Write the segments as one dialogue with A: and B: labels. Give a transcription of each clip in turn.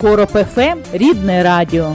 A: Короб рідне радіо.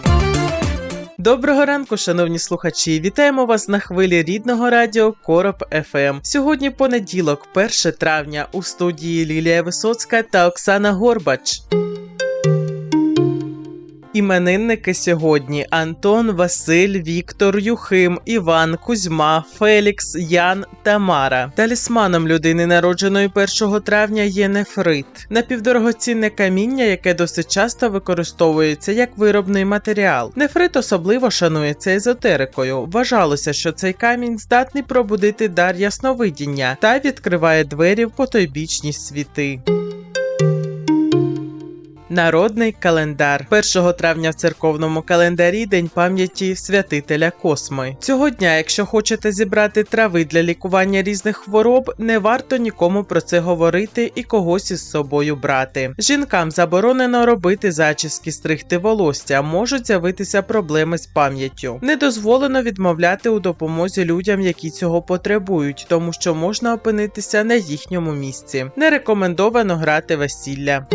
B: Доброго ранку, шановні слухачі! Вітаємо вас на хвилі рідного радіо Короб ФМ. Сьогодні понеділок, 1 травня, у студії Лілія Висоцька та Оксана Горбач. Іменинники сьогодні Антон, Василь, Віктор, Юхим, Іван, Кузьма, Фелікс, Ян та Мара. Талісманом людини, народженої 1 травня, є нефрит, напівдорогоцінне каміння, яке досить часто використовується як виробний матеріал. Нефрит особливо шанується езотерикою. Вважалося, що цей камінь здатний пробудити дар ясновидіння та відкриває двері в потойбічні світи. Народний календар 1 травня в церковному календарі День пам'яті святителя Косми. Цього дня, якщо хочете зібрати трави для лікування різних хвороб, не варто нікому про це говорити і когось із собою брати. Жінкам заборонено робити зачіски, стригти волосся, можуть з'явитися проблеми з пам'яттю. Не дозволено відмовляти у допомозі людям, які цього потребують, тому що можна опинитися на їхньому місці. Не рекомендовано грати весілля.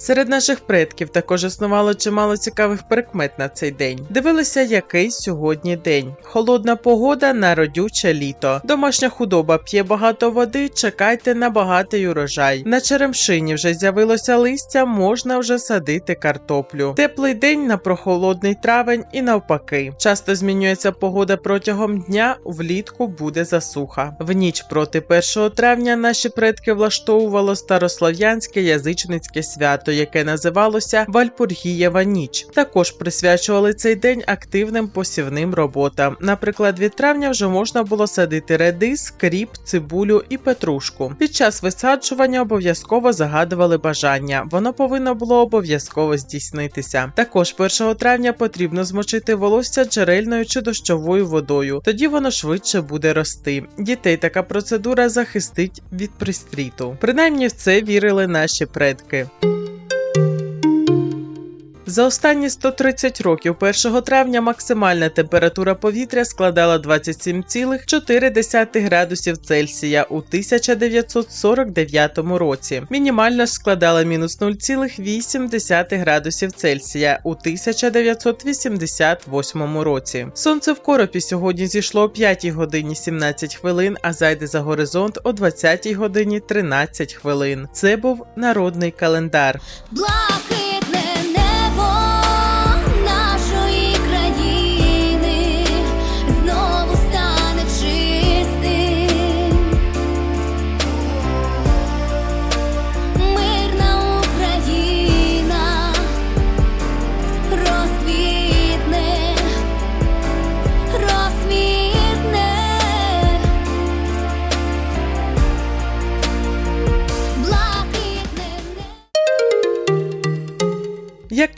B: Серед наших предків також існувало чимало цікавих прикмет на цей день. Дивилися, який сьогодні день. Холодна погода на родюче літо. Домашня худоба п'є багато води. Чекайте на багатий урожай. На черемшині вже з'явилося листя, можна вже садити картоплю. Теплий день на прохолодний травень і навпаки. Часто змінюється погода протягом дня. Влітку буде засуха. В ніч проти 1 травня наші предки влаштовувало старослов'янське язичницьке свято яке називалося Вальпургієва ніч. Також присвячували цей день активним посівним роботам. Наприклад, від травня вже можна було садити редис, кріп, цибулю і петрушку. Під час висаджування обов'язково загадували бажання. Воно повинно було обов'язково здійснитися. Також 1 травня потрібно змочити волосся джерельною чи дощовою водою. Тоді воно швидше буде рости. Дітей така процедура захистить від пристріту. Принаймні в це вірили наші предки. За останні 130 років 1 травня максимальна температура повітря складала 27,4 градусів Цельсія у 1949 році. Мінімальна ж складала мінус 0,8 градусів Цельсія у 1988 році. Сонце в коропі сьогодні зійшло о 5 годині 17 хвилин, а зайде за горизонт о 20 годині 13 хвилин. Це був народний календар.
C: Блакитне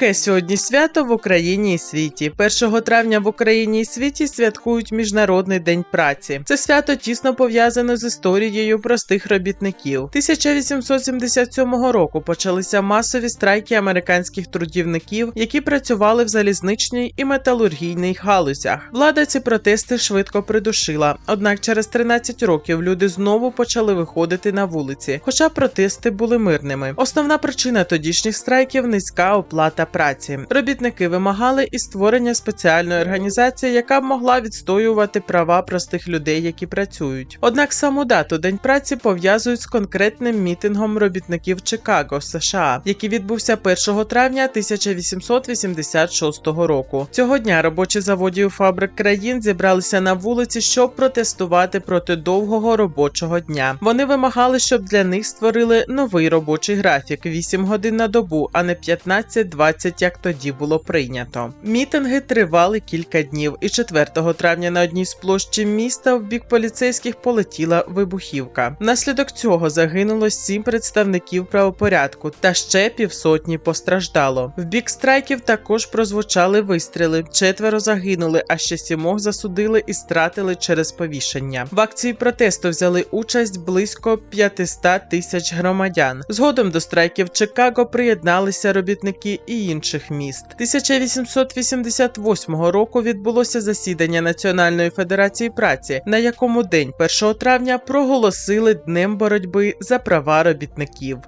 B: Яке сьогодні свято в Україні і світі? 1 травня в Україні і світі святкують Міжнародний день праці. Це свято тісно пов'язане з історією простих робітників. 1877 року почалися масові страйки американських трудівників, які працювали в залізничній і металургійній галузях. Влада ці протести швидко придушила. Однак через 13 років люди знову почали виходити на вулиці, хоча протести були мирними. Основна причина тодішніх страйків низька оплата праці. Робітники вимагали і створення спеціальної організації, яка б могла відстоювати права простих людей, які працюють. Однак саму дату День праці пов'язують з конкретним мітингом робітників Чикаго, США, який відбувся 1 травня 1886 року. Цього дня робочі заводів фабрик країн зібралися на вулиці, щоб протестувати проти довгого робочого дня. Вони вимагали, щоб для них створили новий робочий графік 8 годин на добу, а не 15 2020, як тоді було прийнято. Мітинги тривали кілька днів, і 4 травня на одній з площі міста в бік поліцейських полетіла вибухівка. Внаслідок цього загинуло сім представників правопорядку, та ще півсотні постраждало. В бік страйків також прозвучали вистріли. Четверо загинули, а ще сімох засудили і стратили через повішення. В акції протесту взяли участь близько 500 тисяч громадян. Згодом до страйків Чикаго приєдналися робітники і інших міст. 1888 року відбулося засідання Національної федерації праці, на якому день 1 травня проголосили днем боротьби за права робітників.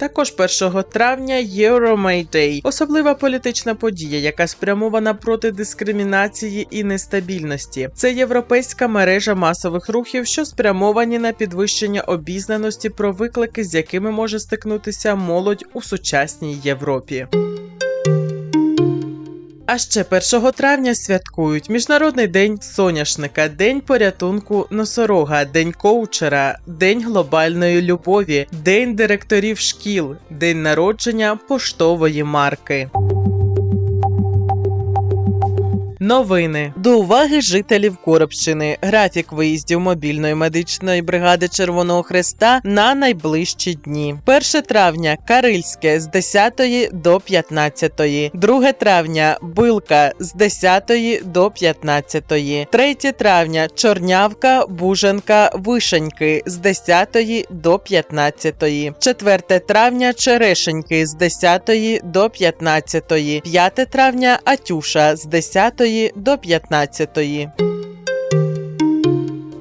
B: Також 1 травня Євромей – особлива політична подія, яка спрямована проти дискримінації і нестабільності. Це європейська мережа масових рухів, що спрямовані на підвищення обізнаності про виклики, з якими може стикнутися молодь у сучасній Європі. А ще 1 травня святкують Міжнародний день соняшника, День порятунку носорога, День коучера, День глобальної любові, День директорів шкіл, День народження поштової марки. Новини. До уваги жителів Коробщини. Графік виїздів мобільної медичної бригади Червоного Хреста на найближчі дні. 1 травня Карильське з 10 до 15, 2 травня Билка з 10 до 15, 3 травня Чорнявка, Буженка, Вишеньки з 10 до 15, 4 травня Черешеньки з 10 до 15, 5 травня Атюша з 10 до 15.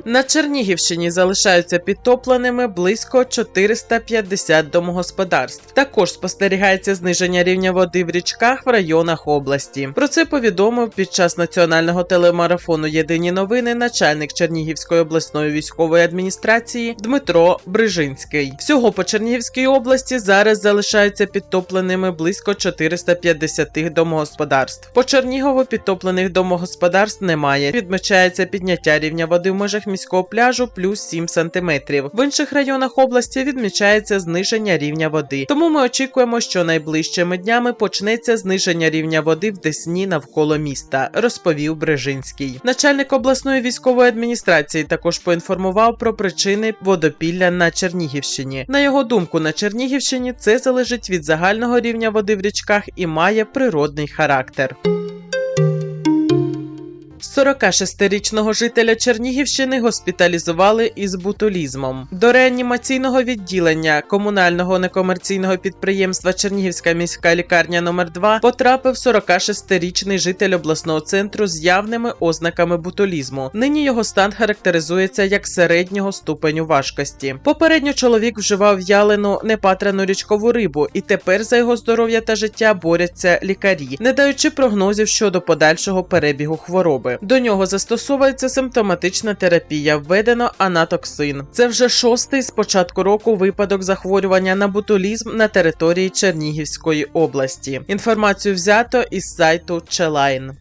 B: На Чернігівщині залишаються підтопленими близько 450 домогосподарств. Також спостерігається зниження рівня води в річках в районах області. Про це повідомив під час національного телемарафону Єдині новини начальник Чернігівської обласної військової адміністрації Дмитро Брижинський. Всього по Чернігівській області зараз залишаються підтопленими близько 450 домогосподарств. По Чернігову підтоплених домогосподарств немає. Відмічається підняття рівня води в межах міського пляжу плюс 7 сантиметрів. В інших районах області відмічається зниження рівня води. Тому ми очікуємо, що найближчими днями почнеться зниження рівня води в Десні навколо міста, розповів Брежинський. Начальник обласної військової адміністрації також поінформував про причини водопілля на Чернігівщині. На його думку, на Чернігівщині це залежить від загального рівня води в річках і має природний характер. 46-річного жителя Чернігівщини госпіталізували із бутулізмом. До реанімаційного відділення комунального некомерційного підприємства Чернігівська міська лікарня номер 2 потрапив 46-річний житель обласного центру з явними ознаками бутулізму. Нині його стан характеризується як середнього ступеню важкості. Попередньо чоловік вживав в'ялену непатрану річкову рибу, і тепер за його здоров'я та життя борються лікарі, не даючи прогнозів щодо подальшого перебігу хвороби. До нього застосовується симптоматична терапія, введено анатоксин. Це вже шостий з початку року випадок захворювання на бутулізм на території Чернігівської області. Інформацію взято із сайту Челайн.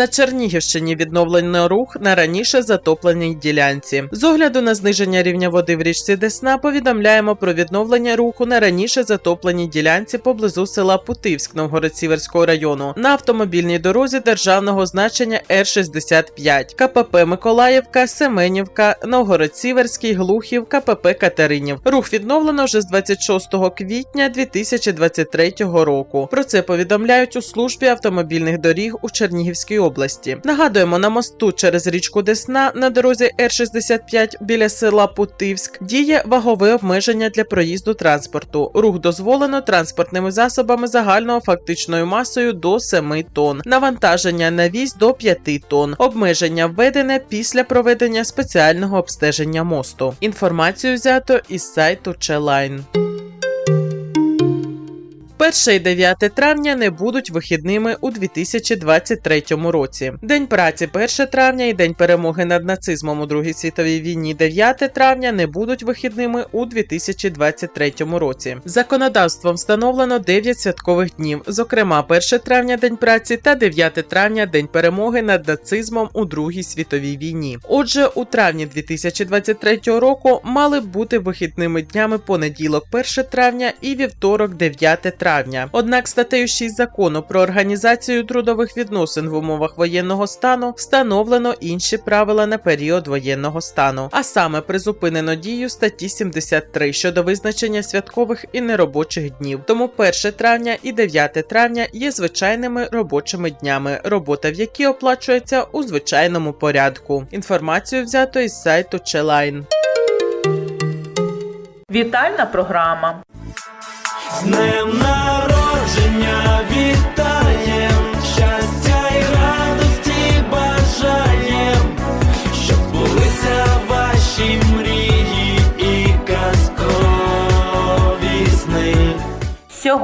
B: На Чернігівщині відновлено рух на раніше затопленій ділянці. З огляду на зниження рівня води в річці Десна повідомляємо про відновлення руху на раніше затопленій ділянці поблизу села Путивськ Новгород-Сіверського району на автомобільній дорозі державного значення Р-65 КПП Миколаївка, Семенівка, Новгород-Сіверський, Глухів, КПП Катеринів. Рух відновлено вже з 26 квітня 2023 року. Про це повідомляють у службі автомобільних доріг у Чернігівській області. Нагадуємо, на мосту через річку Десна на дорозі Р-65 біля села Путивськ діє вагове обмеження для проїзду транспорту. Рух дозволено транспортними засобами загальною фактичною масою до 7 тонн. Навантаження на вісь до 5 тонн. Обмеження введене після проведення спеціального обстеження мосту. Інформацію взято із сайту Челайн. 1 і 9 травня не будуть вихідними у 2023 році. День праці 1 травня і День перемоги над нацизмом у Другій світовій війні 9 травня не будуть вихідними у 2023 році. Законодавством встановлено 9 святкових днів, зокрема 1 травня День праці та 9 травня День перемоги над нацизмом у Другій світовій війні. Отже, у травні 2023 року мали б бути вихідними днями понеділок 1 травня і вівторок 9 травня. Однак статтею 6 закону про організацію трудових відносин в умовах воєнного стану встановлено інші правила на період воєнного стану, а саме призупинено дію статті 73 щодо визначення святкових і неробочих днів. Тому 1 травня і 9 травня є звичайними робочими днями, робота в які оплачується у звичайному порядку. Інформацію взято із сайту Челайн.
A: Вітальна програма.
D: З днем народження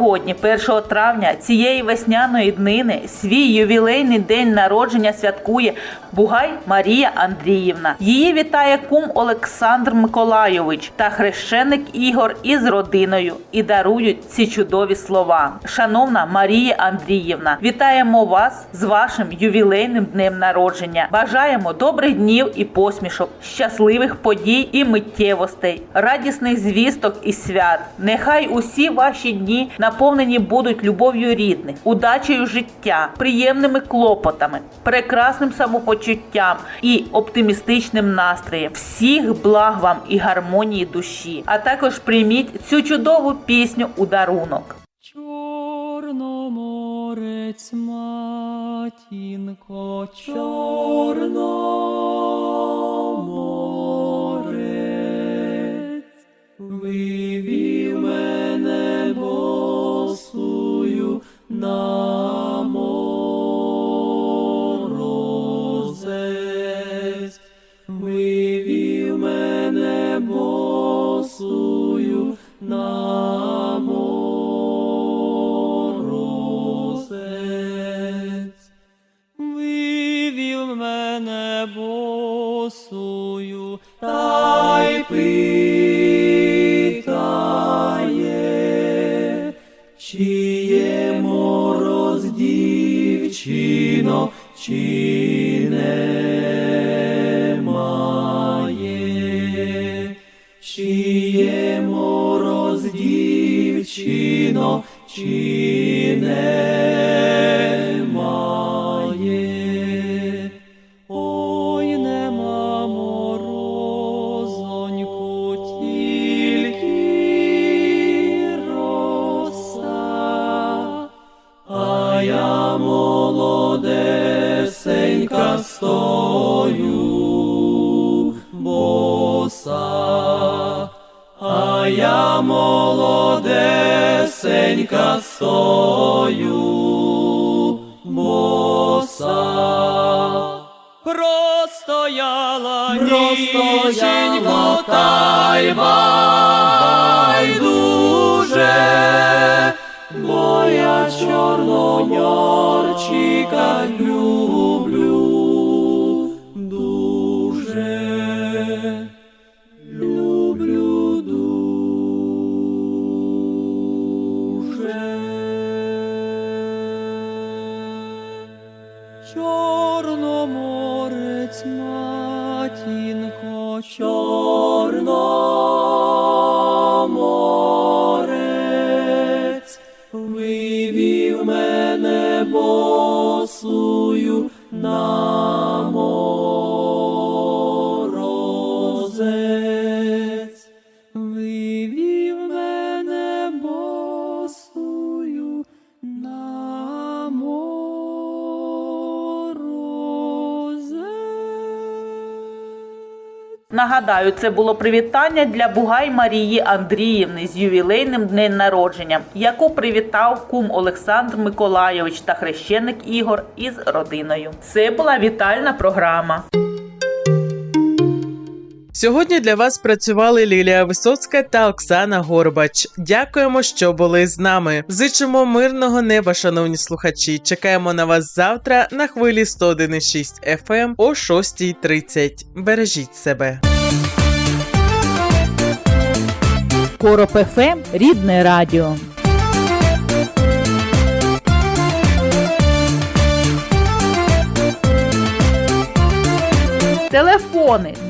A: Сьогодні, 1 травня цієї весняної днини, свій ювілейний день народження святкує Бугай Марія Андріївна. Її вітає кум Олександр Миколайович та хрещеник Ігор із родиною і дарують ці чудові слова. Шановна Марія Андріївна, вітаємо вас з вашим ювілейним днем народження. Бажаємо добрих днів і посмішок, щасливих подій і миттєвостей, радісних звісток і свят. Нехай усі ваші дні наповнені будуть любов'ю рідних, удачею життя, приємними клопотами, прекрасним самопочуттям і оптимістичним настроєм. Всіх благ вам і гармонії душі. А також прийміть цю чудову пісню у дарунок.
E: Чорноморець, матінко, Чорноморець, мене босую, та й питає, чи є мороз дівчино, чи Простояла ніченько, та й байдуже, бо я чорноморчика люблю. Дуже, люблю Чорноморець, матінко, Чорноморець, вивів мене босую
A: Нагадаю, це було привітання для Бугай Марії Андріївни з ювілейним днем народження, яку привітав кум Олександр Миколайович та хрещеник Ігор із родиною. Це була вітальна програма.
B: Сьогодні для вас працювали Лілія Висоцька та Оксана Горбач. Дякуємо, що були з нами. Зичимо мирного неба, шановні слухачі. Чекаємо на вас завтра на хвилі 101,6 FM о 6.30. Бережіть себе.
A: Короб ФМ – рідне радіо. Телефони